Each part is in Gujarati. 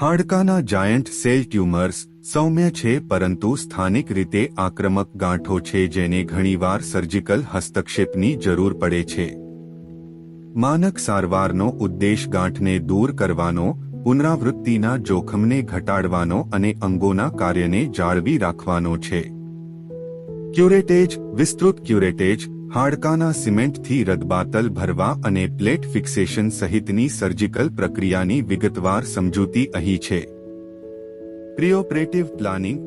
હાડકાના જાયન્ટ સેલ ટ્યુમર્સ સૌમ્ય છે પરંતુ સ્થાનિક રીતે આક્રમક ગાંઠો છે જેને ઘણીવાર સર્જિકલ હસ્તક્ષેપની જરૂર પડે છે. માનક સારવારનો ઉદ્દેશ ગાંઠને દૂર કરવાનો, પુનરાવૃત્તિના જોખમને ઘટાડવાનો અને અંગોના કાર્યને જાળવી રાખવાનો છે. ક્યુરેટેજ, વિસ્તૃત ક્યુરેટેજ હાડકાના સિમેન્ટથી રદબાતલ ભરવા અને પ્લેટ ફિક્સેશન સહિતની સર્જિકલ પ્રક્રિયાની વિગતવાર સમજૂતી અહીં છે. Preoperative planning.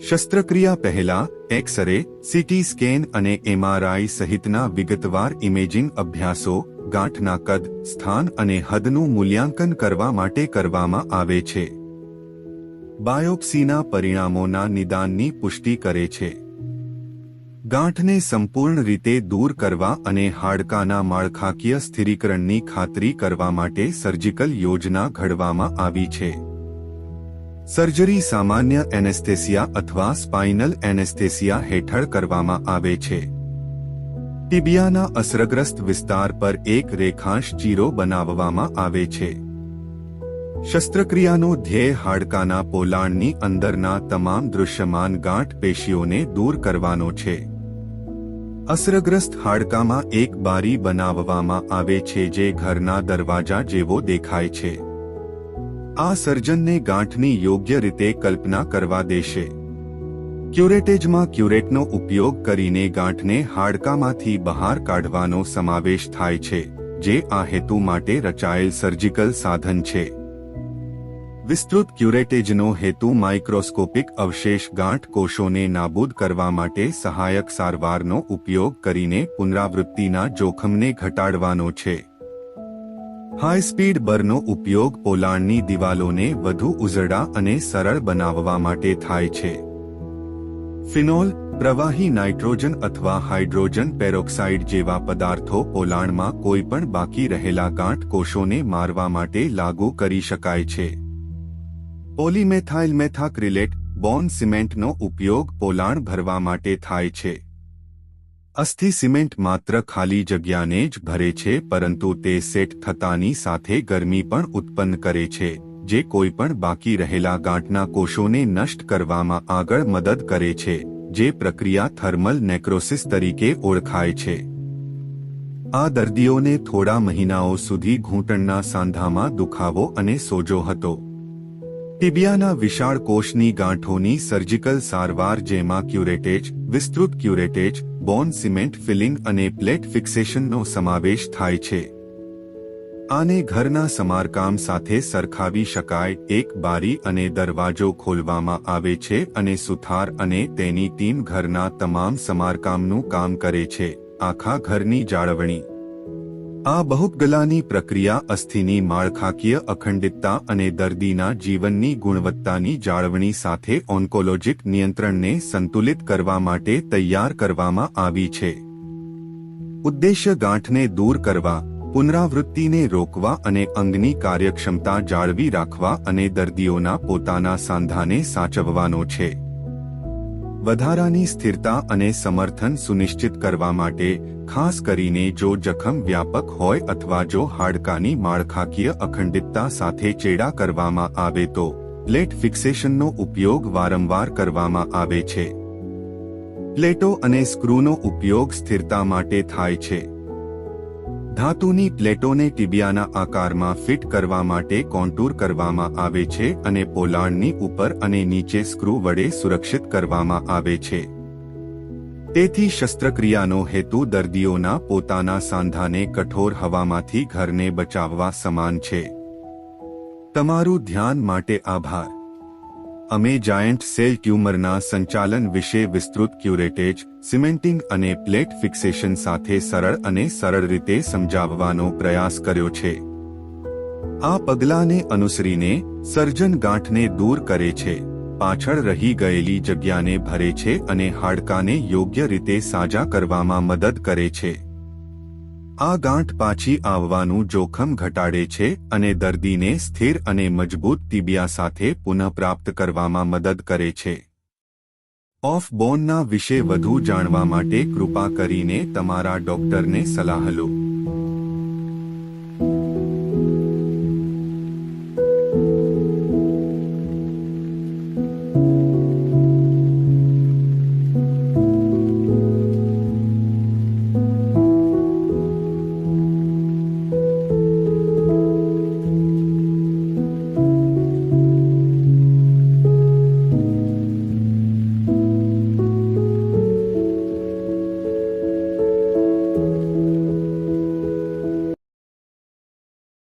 શસ્ત્રક્રિયા પહેલા, એક્સ-રે, સીટી સ્કેન અને એમઆરઆઈ સહિતના વિગતવાર ઇમેજિંગ અભ્યાસો, ગાંઠના કદ, સ્થાન અને હદનું મૂલ્યાંકન કરવા માટે કરવામાં આવે છે. બાયોપ્સીના પરિણામોના નિદાનની પુષ્ટિ કરે છે. ગાંઠને સંપૂર્ણ રીતે દૂર કરવા અને હાડકાના માળખાકીય સ્થિરીકરણની ખાતરી કરવા માટે સર્જિકલ યોજના ઘડવામાં આવી છે. સર્જરી સામાન્ય એનેસ્થેસિયા અથવા સ્પાઇનલ એનેસ્થેસિયા હેઠળ કરવામાં આવે છે. ટીબિયાના અસરગ્રસ્ત વિસ્તાર પર એક રેખાંશ ચીરો બનાવવામાં આવે છે. શસ્ત્રક્રિયાનો ધ્યેય હાડકાના પોલાણની અંદરના તમામ દૃશ્યમાન ગાંઠ પેશીઓને દૂર કરવાનો છે. અસરગ્રસ્ત હાડકામાં એક બારી બનાવવામાં આવે છે જે ઘરના દરવાજા જેવો દેખાય છે. આ સર્જનને ગાંઠની યોગ્ય રીતે કલ્પના કરવા દેશે. ક્યુરેટેજમાં ક્યુરેટનો ઉપયોગ કરીને ગાંઠને હાડકામાંથી બહાર કાઢવાનો સમાવેશ થાય છે, જે આ હેતુ માટે રચાયેલ સર્જિકલ સાધન છે. વિસ્તૃત ક્યુરેટેજનો હેતુ માઇક્રોસ્કોપિક અવશેષ ગાંઠ કોષોને નાબૂદ કરવા માટે સહાયક સારવારનો ઉપયોગ કરીને પુનરાવૃત્તિના જોખમને ઘટાડવાનો છે. હાઈ સ્પીડ બરનો ઉપયોગ પોલાણની દિવાલોને વધુ ઉઝરડા અને સરળ બનાવવા માટે થાય છે. ફિનોલ, પ્રવાહી નાઇટ્રોજન અથવા હાઇડ્રોજન પેરોક્સાઇડ જેવા પદાર્થો પોલાણમાં કોઈપણ બાકી રહેલા ગાંઠ કોષોને મારવા માટે લાગુ કરી શકાય છે. પોલીમેથાઇલ મેથાક્રિલેટ, બોન સિમેન્ટનો ઉપયોગ પોલાણ ભરવા માટે થાય છે. અસ્થિ સિમેન્ટ માત્ર ખાલી જગ્યાને જ ભરે છે, પરંતુ તે સેટ થતાની સાથે ગરમી પણ ઉત્પન્ન કરે છે, જે કોઈપણ બાકી રહેલા ગાંઠના કોષોને નષ્ટ કરવામાં આગળ મદદ કરે છે, જે પ્રક્રિયા થર્મલ નેક્રોસિસ તરીકે ઓળખાય છે. આ દર્દીઓને થોડા મહિનાઓ સુધી ઘૂંટણના સાંધામાં દુખાવો અને સોજો હતો. ટિબિયાના વિશાળ કોષની ગાંઠોની સર્જિકલ સારવાર જેમાં ક્યુરેટેજ વિસ્તૃત ક્યુરેટેજ બોન સિમેન્ટ ફિલિંગ અને પ્લેટ ફિક્સેશનનો સમાવેશ થાય છે. આને ઘરના સમારકામ સાથે સરખાવી શકાય, એક બારી અને દરવાજો ખોલવામાં આવે છે અને સુથાર અને તેની ટીમ ઘરના તમામ સમારકામનું કામ કરે છે, આખા ઘરની જાળવણી. આ બહુપગલાની પ્રક્રિયા અસ્થિની માળખાકીય અખંડિતતા અને દર્દીના જીવનની ગુણવત્તાની જાળવણી સાથે ઓન્કોલોજિક નિયંત્રણને સંતુલિત કરવા માટે તૈયાર કરવામાં આવી છે. ઉદ્દેશ્ય ગાંઠને દૂર કરવા, પુનરાવૃત્તિને રોકવા અને અંગની કાર્યક્ષમતા જાળવી રાખવા અને દર્દીઓના પોતાના સાંધાને સાચવવાનો છે. વધારાની સ્થિરતા અને સમર્થન સુનિશ્ચિત કરવા માટે, ખાસ કરીને જો જખમ વ્યાપક હોય અથવા જો હાડકાની માળખાકીય અખંડિતતા સાથે ચેડા કરવામાં આવે તો, પ્લેટ ફિક્સેશનનો ઉપયોગ વારંવાર કરવામાં આવે છે. પ્લેટો અને સ્ક્રૂનો ઉપયોગ સ્થિરતા માટે થાય છે. ધાતુની પ્લેટોને ટીબિયાના આકારમાં ફિટ કરવા માટે કોન્ટૂર કરવામાં આવે છે અને પોલાણની ઉપર અને નીચે સ્ક્રૂ વડે સુરક્ષિત કરવામાં આવે છે. તેથી શસ્ત્રક્રિયાનો હેતુ દર્દીઓના પોતાના સાંધાને કઠોર હવામાંથી ઘરને બચાવવા સમાન છે. તમારું ધ્યાન માટે આભાર. અમે જાયન્ટ સેલ ટ્યુમરના સંચાલન વિશે વિસ્તૃત ક્યુરેટેજ, સિમેન્ટિંગ અને પ્લેટ ફિક્સેશન સાથે સરળ અને સરળ રીતે સમજાવવાનો પ્રયાસ કર્યો છે. આ પગલાંને અનુસરીને સર્જન ગાંઠને દૂર કરે છે. પાછળ રહી ગયેલી જગ્યાને ભરે છે અને હાડકાને યોગ્ય રીતે સાજા કરવામાં મદદ કરે છે. આ ગાંઠ પાછી આવવાનું જોખમ ઘટાડે છે અને દર્દીને સ્થિર અને મજબૂત ટીબિયા સાથે પુનઃપ્રાપ્ત કરવામાં મદદ કરે છે. ઓફ બોનના વિશે વધુ જાણવા માટે કૃપા કરીને તમારા ડોક્ટરને સલાહ લો.